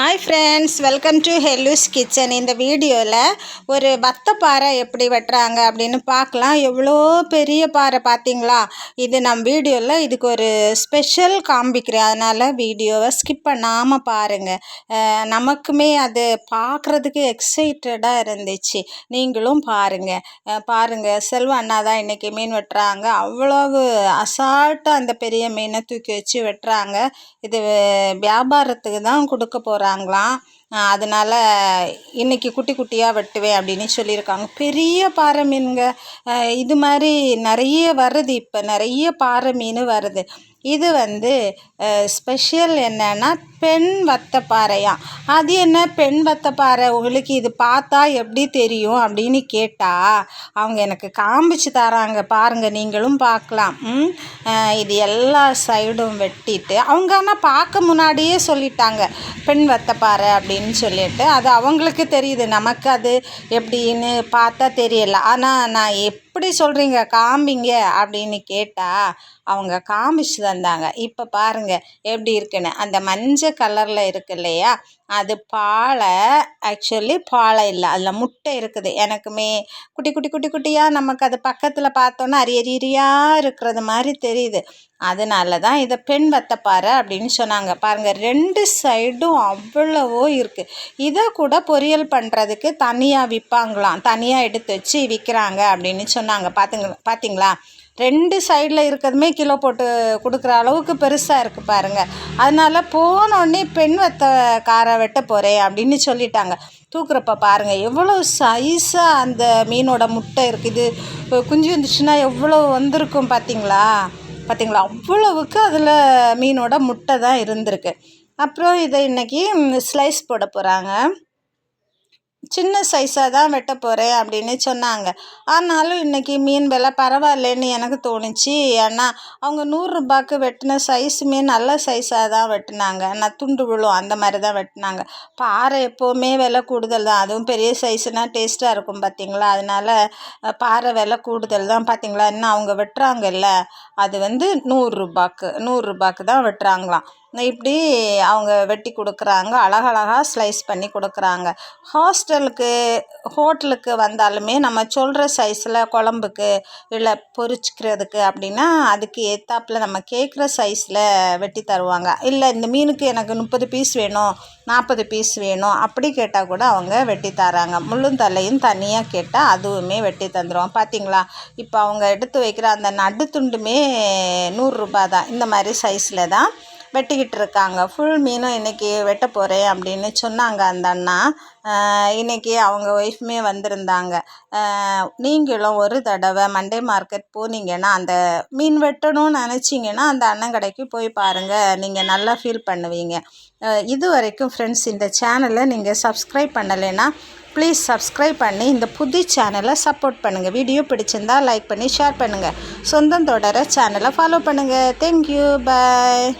Hi friends welcome to Hello's kitchen இந்த வீடியோவில் ஒரு வத்த பாறை எப்படி வெட்டுறாங்க அப்படின்னு பார்க்கலாம். எவ்வளோ பெரிய பாறை பார்த்தீங்களா? இது நம்ம வீடியோவில் இதுக்கு ஒரு ஸ்பெஷல் காண்பிக்கிறேன் அதனால் வீடியோவை ஸ்கிப் பண்ணாமல் பாருங்கள் நமக்குமே அது பார்க்குறதுக்கு எக்ஸைட்டடாக இருந்துச்சு. நீங்களும் பாருங்கள் பாருங்கள் செல்வ அண்ணா தான் இன்றைக்கி மீன் வெட்டுறாங்க. அவ்வளவு அசால்ட்டாக அந்த பெரிய மீனை தூக்கி வச்சு வெட்டுறாங்க. இது வியாபாரத்துக்கு தான் கொடுக்க போகிறாங்க வராங்களாம் அதனால் இன்றைக்கி குட்டி குட்டியாக வெட்டுவேன் அப்படின்னு சொல்லியிருக்காங்க. பெரிய பாறை மீனுங்க. இது மாதிரி நிறைய வருது இப்போ. நிறைய பாறை மீன் வருது. இது வந்து ஸ்பெஷல் என்னென்னா பெண் வத்தப்பாறையாம் அது என்ன? பெண் வத்தப்பாறை உங்களுக்கு இது பார்த்தா எப்படி தெரியும் அப்படின்னு கேட்டால் அவங்க எனக்கு காமிச்சு தராங்க. பாருங்கள் நீங்களும் பார்க்கலாம். இது எல்லா சைடும் வெட்டிட்டு அவங்க ஆனால் பார்க்க முன்னாடியே சொல்லிட்டாங்க பெண் வத்தப்பாறை அப்படின்னு. சொல்லிட்டு அது அவங்களுக்கு தெரியுது. நமக்கு அது எப்படின்னு பார்த்தா தெரியல. ஆனால் நான் எப் எப்படி சொல்கிறீங்க காமிங்க அப்படின்னு கேட்டால் அவங்க காமிச்சு தந்தாங்க இப்போ பாருங்கள் எப்படி இருக்குன்னு. அந்த மஞ்சள் கலரில் இருக்கு இல்லையா? அது பாலை ஆக்சுவலி பாலை இல்லை. அதில் முட்டை இருக்குது. எனக்குமே குட்டி குட்டி குட்டி குட்டியாக நமக்கு அது பக்கத்தில் பார்த்தோன்னா அரி அரியரியாக இருக்கிறது மாதிரி தெரியுது. அதனால தான் இதை பெண் வத்தப்பாறை அப்படின்னு சொன்னாங்க. பாருங்கள் ரெண்டு சைடும் அவ்வளவோ இருக்குது இதை கூட பொரியல் பண்ணுறதுக்கு தனியாக விற்பாங்களாம் தனியாக எடுத்து வச்சு விற்கிறாங்க அப்படின்னு சொன்னாங்க. பார்த்துங்க பார்த்தீங்களா ரெண்டு சைடில் இருக்கிறதுமே கிலோ போட்டு கொடுக்குற அளவுக்கு பெருசாக இருக்குது பாருங்கள் அதனால் போனோடனே பெண் வத்த காரை வெட்ட போகிறேன் அப்படின்னு சொல்லிட்டாங்க. தூக்குறப்ப பாருங்கள் எவ்வளோ சைஸாக அந்த மீனோட முட்டை இருக்குது. குஞ்சு வந்துச்சுன்னா எவ்வளோ வந்திருக்கும் பார்த்தீங்களா பார்த்தீங்களா அவ்வளவுக்கு அதில் மீனோட முட்டை தான் இருந்திருக்கு. அப்புறம் இதை இன்றைக்கி ஸ்லைஸ் போட போகிறாங்க சின்ன சைஸாக தான் வெட்ட போகிறேன் அப்படின்னு சொன்னாங்க. ஆனாலும் இன்றைக்கி மீன் விலை பரவாயில்லன்னு எனக்கு தோணுச்சு. ஏன்னா அவங்க நூறுரூபாக்கு வெட்டின சைஸுமே நல்ல சைஸாக தான் வெட்டினாங்க. நான் துண்டு விழும் அந்த மாதிரி தான் வெட்டினாங்க. பாறை எப்போவுமே விலை கூடுதல் தான். அதுவும் பெரிய சைஸுனால் டேஸ்ட்டாக இருக்கும் பார்த்திங்களா அதனால் பாறை விலை கூடுதல் தான் பார்த்திங்களா இன்னும் அவங்க வெட்டுறாங்கல்ல? அது வந்து நூறுரூபாக்கு நூறுரூபாக்கு தான் வெட்டுறாங்களாம். இப்படி அவங்க வெட்டி கொடுக்குறாங்க அழகழகாக ஸ்லைஸ் பண்ணி கொடுக்குறாங்க. ஹாஸ்டலுக்கு ஹோட்டலுக்கு வந்தாலுமே நம்ம சொல்கிற சைஸில் குழம்புக்கு இல்லை பொரிச்சிக்கிறதுக்கு அப்படின்னா அதுக்கு ஏற்றாப்புல நம்ம கேட்குற சைஸில் வெட்டி தருவாங்க. இல்லை இந்த மீனுக்கு எனக்கு முப்பது பீஸ் வேணும் நாற்பது பீஸ் வேணும் அப்படி கேட்டால் கூட அவங்க வெட்டி தராங்க. முள்ளும் தலையும் தனியாக கேட்டால் அதுவுமே வெட்டி தந்துடுவோம் பார்த்தீங்களா இப்போ அவங்க எடுத்து வைக்கிற அந்த நடு துண்டுமே நூறுரூபா தான். இந்த மாதிரி சைஸில் தான் வெட்டிக்கிட்டு இருக்காங்க ஃபுல் மீனும் இன்றைக்கி வெட்ட போகிறேன் அப்படின்னு சொன்னாங்க அந்த அண்ணா. இன்றைக்கி அவங்க ஒய்ஃபுமே வந்திருந்தாங்க. நீங்களும் ஒரு தடவை மண்டே மார்க்கெட் போனீங்கன்னா அந்த மீன் வெட்டணும்னு நினச்சிங்கன்னா அந்த அண்ணன் கடைக்கு போய் பாருங்கள் நீங்கள் நல்லா ஃபீல் பண்ணுவீங்க. இது வரைக்கும் ஃப்ரெண்ட்ஸ் இந்த சேனலை நீங்கள் சப்ஸ்கிரைப் பண்ணலைன்னா ப்ளீஸ் சப்ஸ்கிரைப் பண்ணி இந்த புது சேனலை சப்போர்ட் பண்ணுங்கள் வீடியோ பிடிச்சிருந்தால் லைக் பண்ணி ஷேர் பண்ணுங்கள் சொந்தம் தொடர சேனலை ஃபாலோ பண்ணுங்கள் தேங்க்யூ பாய்